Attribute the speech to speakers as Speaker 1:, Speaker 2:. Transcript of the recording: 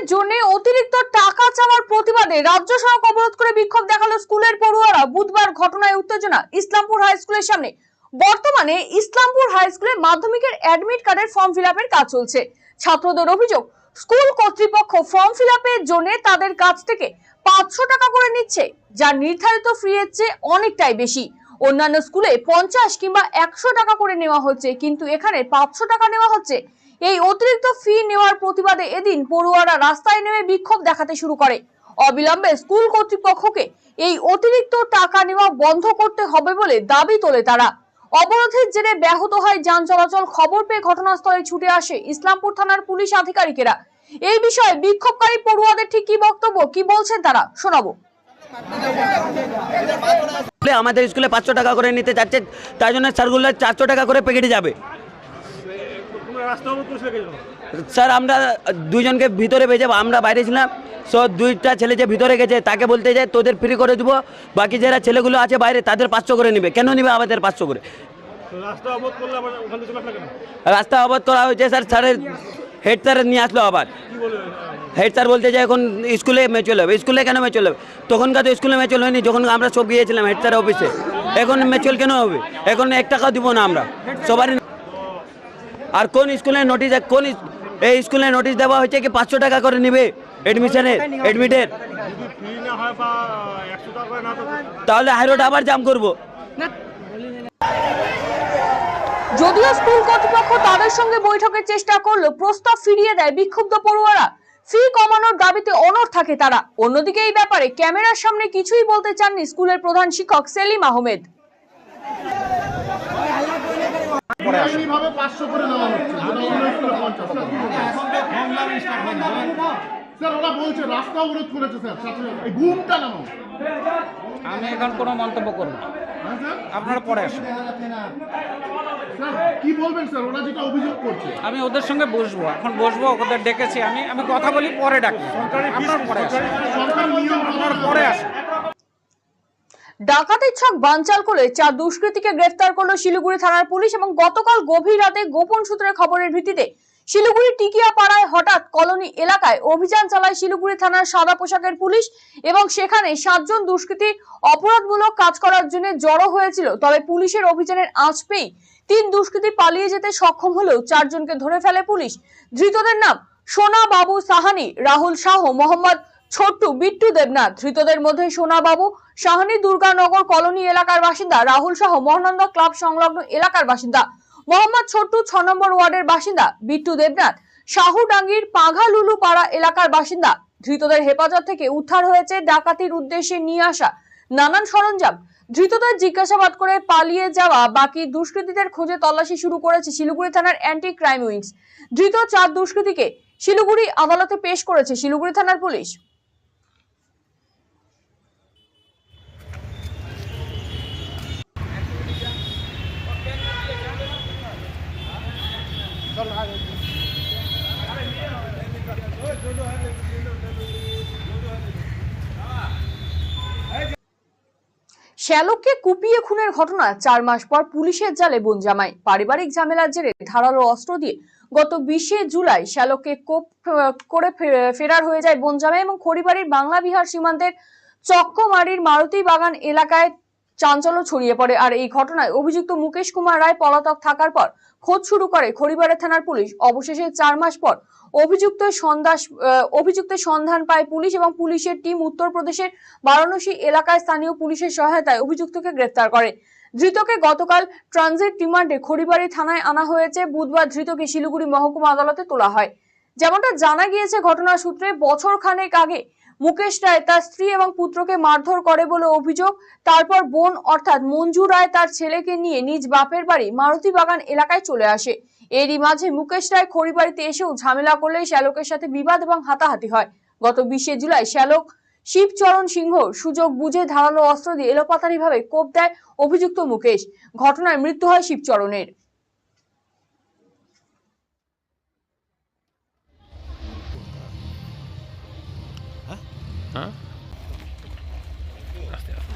Speaker 1: Form জন্য অতিরিক্ত টাকা চাওয়ার প্রতিবাদে রাজ্য সড়ক অবরোধ করে বিক্ষোভ দেখাল স্কুলের পড়ুয়ারা। বুধবার ঘটনায় উত্তেজনা ইসলামপুর হাই স্কুলের সামনে। বর্তমানে ইসলামপুর হাই স্কুলে মাধ্যমিকের অ্যাডমিট কার্ডের ফর্ম ফিল কাজ চলছে। ছাত্রদের অভিযোগ, স্কুল কর্তৃপক্ষ ফর্ম ফিল জন্য তাদের কাছ থেকে পাঁচশো টাকা করে নিচ্ছে, যা নির্ধারিত ফি এর চেয়ে অনেকটাই বেশি। অন্যান্য স্কুলে পঞ্চাশ কিংবা একশো টাকা করে নেওয়া হচ্ছে, কিন্তু এখানে পাঁচশো টাকা নেওয়া হচ্ছে। এই অতিরিক্ত ফি নেওয়ার প্রতিবাদে এদিন পড়ুয়ারা রাস্তায় নেমে বিক্ষোভ দেখাতে শুরু করে। অবিলম্বে স্কুল কর্তৃপক্ষকে এই অতিরিক্ত টাকা নেওয়া বন্ধ করতে হবে বলে দাবি তোলে তারা। অবরোধের জেরে ব্যাহত হয় যান চলাচল খবর পেয়ে ঘটনাস্থলে ছুটে আসে ইসলামপুর থানার পুলিশ আধিকারিকেরা। এই বিষয়ে বিক্ষোভকারী পড়ুয়াদের ঠিক কি বক্তব্য, কি বলছেন তারা, শোনাবো।
Speaker 2: আমাদের স্কুলে পাঁচশো টাকা করে নিতে চাচ্ছে, তাই জন্য স্যারগুলো চারশো টাকা করে প্যাকেটে যাবে
Speaker 3: তোমরা রাস্তা অবরোধ করেছিলে কেন
Speaker 2: স্যার আমরা দুইজনকে ভিতরে ভেজে আমরা বাইরে ছিলাম। সো দুইটা ছেলে যে ভিতরে গেছে তাকে বলতে যায় তোদের ফ্রি করে দেবো। বাকি যারা ছেলেগুলো আছে বাইরে তাদের পাঁচশো করে নেবে। কেন নেবে আমাদের পাঁচশো করে?
Speaker 3: রাস্তা চলে
Speaker 2: অবরোধ করা হয়েছে স্যার। স্যারের হেড স্যার নিয়ে আসলো আবার। হেড স্যার বলতে যে এখন স্কুলে ম্যাচুয়াল হবে। স্কুলে কেন ম্যাচুয়াল হবে? তখনকার তো স্কুলে ম্যাচুয়াল হয়নি যখন আমরা সব গিয়েছিলাম হেড স্যার অফিসে এখন ম্যাচুয়াল কেন হবে? এখন এক টাকা দিব না আমরা। সবারই আর কোন স্কুলে নোটিশ কোন এই স্কুলে নোটিশ দেওয়া হয়েছে কি পাঁচশো টাকা করে নেবে এডমিশনের এডমিটের তাহলে হাইরোড আবার জাম করব।
Speaker 1: যদিও স্কুল কর্তৃপক্ষ তাদের সঙ্গে বৈঠকের চেষ্টা করল, প্রস্তাব ফিরিয়ে দেয় বিক্ষুব্ধ পড়ুয়ারা। ফি কমানোর দাবিতে অনড় থাকে তারা। অন্যদিকে এই ব্যাপারে ক্যামেরার সামনে কিছুই বলতে চাননি স্কুলের প্রধান শিক্ষক সেলিম আহমেদ।
Speaker 4: আমি এখন কোনো মন্তব্য করব না।
Speaker 5: হ্যাঁ স্যার?
Speaker 4: আপনারা পরে আসুন।
Speaker 5: কি বলবেন স্যার? ওরা যেটা অভিযোগ করছে।
Speaker 4: আমি ওদের সঙ্গে বসবো। এখন বসবো ওদের ডেকেছি। আমি আমি কথা বলি পরে ডাকি। আপনারা পরে আসুন।
Speaker 5: সরকার নিয়ম
Speaker 4: পরে
Speaker 1: ডাকাতির ছক বানচাল করে চার দুষ্কৃতীকে গ্রেফতার করল শিলিগুড়ি থানার পুলিশ এবং গতকাল গভীর রাতে গোপন সূত্রের খবরের ভিত্তিতে শিলিগুড়ি টিকিয়া পাড়ায় হঠাৎ কলোনি এলাকায় অভিযান চালায় শিলিগুড়ি থানার সাদা পোশাকের পুলিশ এবং সেখানে সাতজন দুষ্কৃতী অপরাধমূলক কাজ করার জন্য জড়ো হয়েছিল। তবে পুলিশের অভিযানের আঁচ পেয়ে তিন দুষ্কৃতী পালিয়ে যেতে সক্ষম হলেও চারজনকে ধরে ফেলে পুলিশ। ধৃতদের নাম সোনা বাবু সাহানি, রাহুল শাহ মোহাম্মদ ছোট্টু বিট্টু দেবনাথ, ধৃতদের মধ্যে সোনাবাবু সাহানি দুর্গানগর কলোনি এলাকার বাসিন্দা, রাহুল শাহ মহানন্দা ক্লাব সংলগ্ন এলাকার বাসিন্দা। মোহাম্মদ ছোট্টু ছ নম্বর ওয়ার্ডের বাসিন্দা বিট্টু দেবনাথ। শাহুডাঙ্গির পাঘালুলু পাড়া এলাকার বাসিন্দা। ধৃতদের হেফাজত থেকে উদ্ধার হয়েছে ডাকাতির উদ্দেশ্যে নিয়ে আসা নানান সরঞ্জাম। ধৃতদের জিজ্ঞাসাবাদ করে পালিয়ে যাওয়া বাকি দুষ্কৃতীদের খোঁজে তল্লাশি শুরু করেছে শিলিগুড়ি থানার অ্যান্টি ক্রাইম উইংস ধৃত চার দুষ্কৃতীকে শিলিগুড়ি আদালতে পেশ করেছে শিলিগুড়ি থানার পুলিশ। শ্যালককে কুপিয়ে খুনের ঘটনা চার মাস পর পুলিশের জালে বোন জামাই পারিবারিক ঝামেলার জেরে ধারালো অস্ত্র দিয়ে গত বিশে জুলাই শ্যালককে কোপ করে ফেরার হয়ে যায় বোন জামাই এবং খড়িবাড়ির বাংলা বিহার সীমান্তের চক্কমারির মারুতি বাগান এলাকায় চাঞ্চল্য ছড়িয়ে পড়ে। আর এই ঘটনায় অভিযুক্ত মুকেশ কুমার রায় পলাতক থাকার পর খোঁজ শুরু করে খড়িবাড়ি থানার পুলিশ। অবশেষে চার মাস পর অভিযুক্ত সন্ধাস আহ, অভিযুক্তের সন্ধান পায় পুলিশ এবং পুলিশের টিম উত্তরপ্রদেশের বারাণসী এলাকায় স্থানীয় পুলিশের সহায়তায় অভিযুক্তকে গ্রেফতার করে। ধৃতকে গতকাল ট্রানজিট রিমান্ডে খড়িবাড়ি থানায় আনা হয়েছে। বুধবার ধৃতকে শিলিগুড়ি মহকুমা আদালতে তোলা হয়। যেমনটা জানা গিয়েছে ঘটনার সূত্রে বছর খানেক আগে মুকেশ রায় তার স্ত্রী এবং পুত্রকে মারধর করে বলে অভিযোগ। তারপর বোন অর্থাৎ মঞ্জু রায় তার ছেলেকে নিয়ে নিজ বাপের বাড়ি মারুতি বাগান এলাকায় চলে আসে। এরই মাঝে মুকেশ রায় খড়িবাড়িতে এসেও ঝামেলা করলে শ্যালকের সাথে বিবাদ এবং হাতাহাতি হয়। গত বিশে জুলাই শ্যালক শিবচরণ সিংহ সুযোগ বুঝে ধারালো অস্ত্র দিয়ে এলোপাতারিভাবে কোপ দেয় অভিযুক্ত মুকেশ। ঘটনায় মৃত্যু হয় শিবচরণের। A? Asta e asta.